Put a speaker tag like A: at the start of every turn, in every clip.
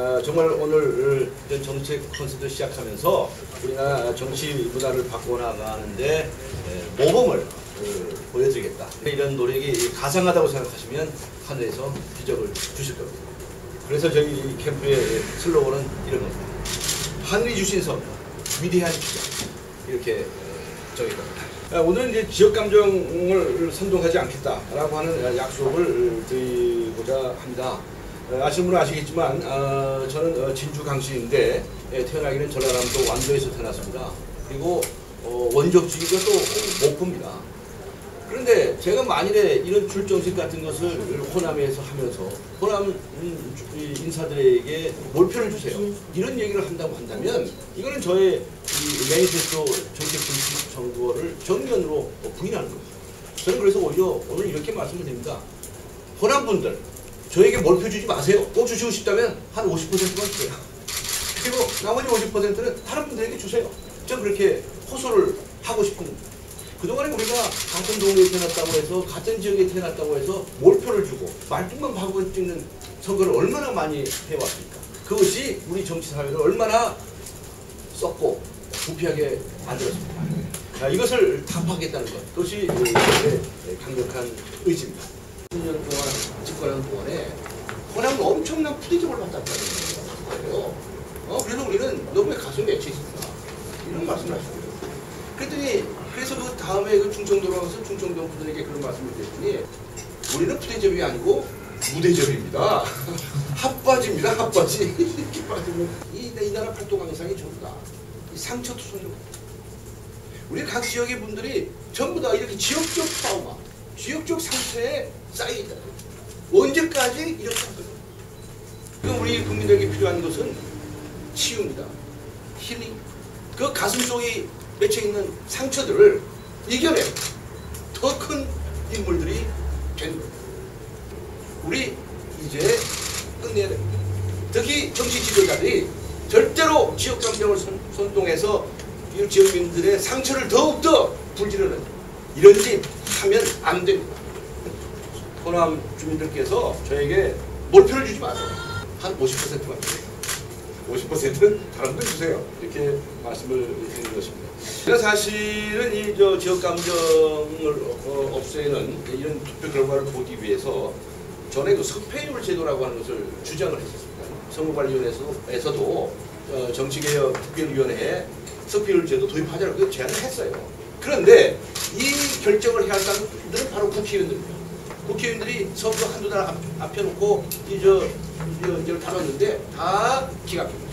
A: 아, 정말 오늘 이런 정책 콘서트 시작하면서 우리나라 정치 문화를 바꿔나가는데 에, 모범을 어, 보여드리겠다. 이런 노력이 가상하다고 생각하시면 하늘에서 기적을 주실 겁니다. 그래서 저희 이 캠프의 슬로건은 이런 겁니다. 하늘이 주신 선, 위대한 기적. 이렇게 에, 정했답니다. 아, 오늘은 이제 지역 감정을 선동하지 않겠다라고 하는 약속을 드리고자 합니다. 어, 아시는 분은 아시겠지만 어, 저는 어, 진주 강씨인데 예, 태어나기는 전라남도 완도에서 태어났습니다. 그리고 어, 원적지가 또 어, 목포입니다. 그런데 제가 만일에 이런 출정식 같은 것을 호남에서 하면서 호남 음, 이 인사들에게 몰표를 주세요. 이런 얘기를 한다고 한다면 이거는 저의 이 매니페스토 정책 중심 정보를 정면으로 부인하는 겁니다. 저는 그래서 오히려 오늘 이렇게 말씀을 드립니다. 호남 분들 저에게 몰표 주지 마세요. 꼭 주시고 싶다면 한 50%만 주세요. 그리고 나머지 50%는 다른 분들에게 주세요. 저 그렇게 호소를 하고 싶은. 그동안에 우리가 같은 동네에 태어났다고 해서 같은 지역에 태어났다고 해서 몰표를 주고 말뚝만 박고 찍는 선거를 얼마나 많이 해왔습니까? 그것이 우리 정치 사회를 얼마나 썩고 부패하게 만들었습니까? 아, 이것을 타파하겠다는 것, 그것이 저의 강력한 의지입니다. 10년 동안 동안에 호남은 푸대접을 받았다는 거예요. 어, 그래서 우리는 너무 가슴에 맺혀 있습니다. 이런 말씀을 하시고요. 그랬더니 그래서 그 다음에 그 충청도로 가서 충청도 분들에게 그런 말씀을 드렸더니 우리는 푸대접이 아니고 무대접입니다. 핫바지입니다. 핫바지. 이렇게 빠지면 이, 이 나라 팔도 강상이 전부 다이 상처 투성이로 우리 각 지역의 분들이 전부 다 이렇게 지역적 트라우마, 지역적 상처에 쌓여 있다. 언제까지 이렇게 할 거예요? 그럼 우리 국민들에게 필요한 것은 치유입니다. 힐링. 그 가슴 속에 맺혀 있는 상처들을 이겨내 더 큰 인물들이 되는 거예요. 우리 이제 끝내야 됩니다. 특히 정치 지도자들이 절대로 지역 감정을 선, 선동해서 이 지역민들의 상처를 더욱더 불지르는 이런 짓 하면 안 됩니다. 호남 주민들께서 저에게 몰표를 주지 마세요. 한 50%만 주세요. 50%는 다른 분 주세요. 이렇게 말씀을 드리는 것입니다. 제가 사실은 이 저 지역 감정을 어, 없애는 이런 투표 결과를 보기 위해서 전에 그 석패율 제도라고 하는 것을 주장을 했었습니다. 선거관리위원회에서도 어, 정치개혁 특별위원회에 석패율 제도 도입하자고 제안을 했어요. 그런데 이 결정을 해야 할 사람들은 바로 국회의원들입니다. 국회의원들이 선거 한두 달 앞, 앞에 놓고 이저 이걸 다뤘는데 다 기각합니다.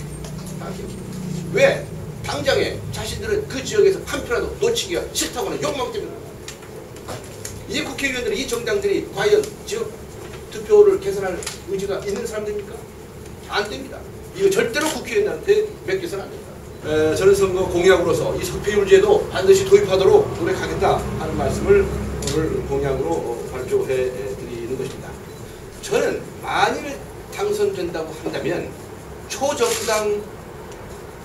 A: 다 기각합니다. 왜? 당장에 자신들은 그 지역에서 한 표라도 놓치기가 싫다고 하는 욕망 때문에 이 국회의원들이 이 정당들이 과연 지역 투표를 개선할 의지가 있는 사람들입니까? 안 됩니다. 이거 절대로 국회의원한테 맡겨서는 안 됩니다. 에, 저는 선거 공약으로서 이 석패율제도 반드시 도입하도록 노력하겠다 하는 말씀을 오늘 공약으로 어, 발표해 드리는 것입니다. 저는 만일 당선된다고 한다면 초정당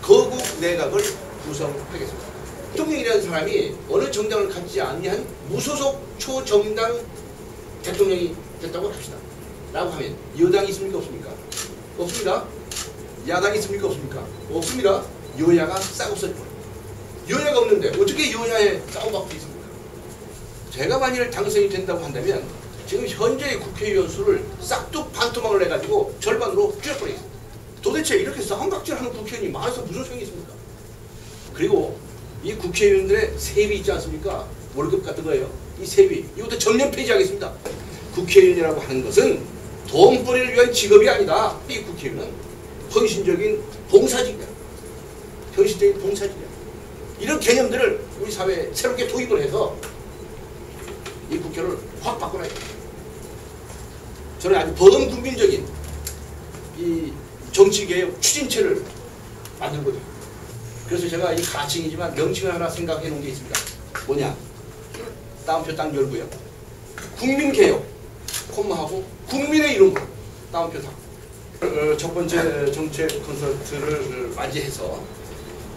A: 거국 내각을 구성하겠습니다. 대통령이라는 사람이 어느 정당을 갖지 아니한 무소속 초정당 대통령이 됐다고 합시다. 라고 하면 여당이 있습니까 없습니까? 없습니다. 야당이 있습니까 없습니까? 없습니다. 여야가 싸우서 여야가 없는데 어떻게 여야의 싸움밖에 있습니까? 제가 만일 당선이 된다고 한다면 지금 현재의 국회의원 수를 싹둑 반토막을 내가지고 절반으로 줄여버리겠습니다. 도대체 이렇게 쌍각질하는 국회의원이 많아서 무슨 소용이 있습니까? 그리고 이 국회의원들의 세비 있지 않습니까? 월급 같은 거예요. 이 세비 이것도 전면 폐지하겠습니다. 국회의원이라고 하는 것은 돈벌이를 위한 직업이 아니다. 이 국회의원은 헌신적인 봉사직이야. 헌신적인 봉사직이야. 이런 개념들을 우리 사회에 새롭게 도입을 해서 이 국회를 확 바꿔놔야 돼. 저는 아주 범국민적인 이 정치개혁 추진체를 만들고자. 그래서 제가 이 가칭이지만 명칭을 하나 생각해 놓은 게 있습니다. 뭐냐? 다음표 딱 열고요. 국민개혁, 콤마하고 국민의 이름, 다음표 딱. 어, 첫 번째 정책 콘서트를 맞이해서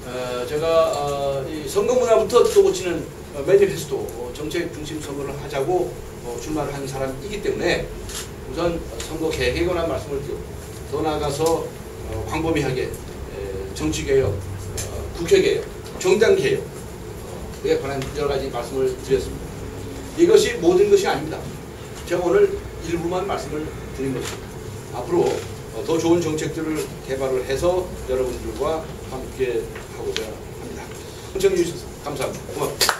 A: 어, 제가 어, 이 선거 문화부터 또 고치는 어, 매니페스토 어, 정책 중심 선거를 하자고 어, 출마를 한 사람이기 때문에 우선 선거 계획에 관한 말씀을 드리고 더 나아가서
B: 어, 광범위하게 에, 정치개혁, 어, 국회개혁, 정당개혁 에 관한 여러 가지 말씀을 드렸습니다. 이것이 모든 것이 아닙니다. 제가 오늘 일부만 말씀을 드린 것입니다. 앞으로 어, 더 좋은 정책들을 개발을 해서 여러분들과 함께 하고자 합니다. 시청해 주셔서 감사합니다. 고맙습니다.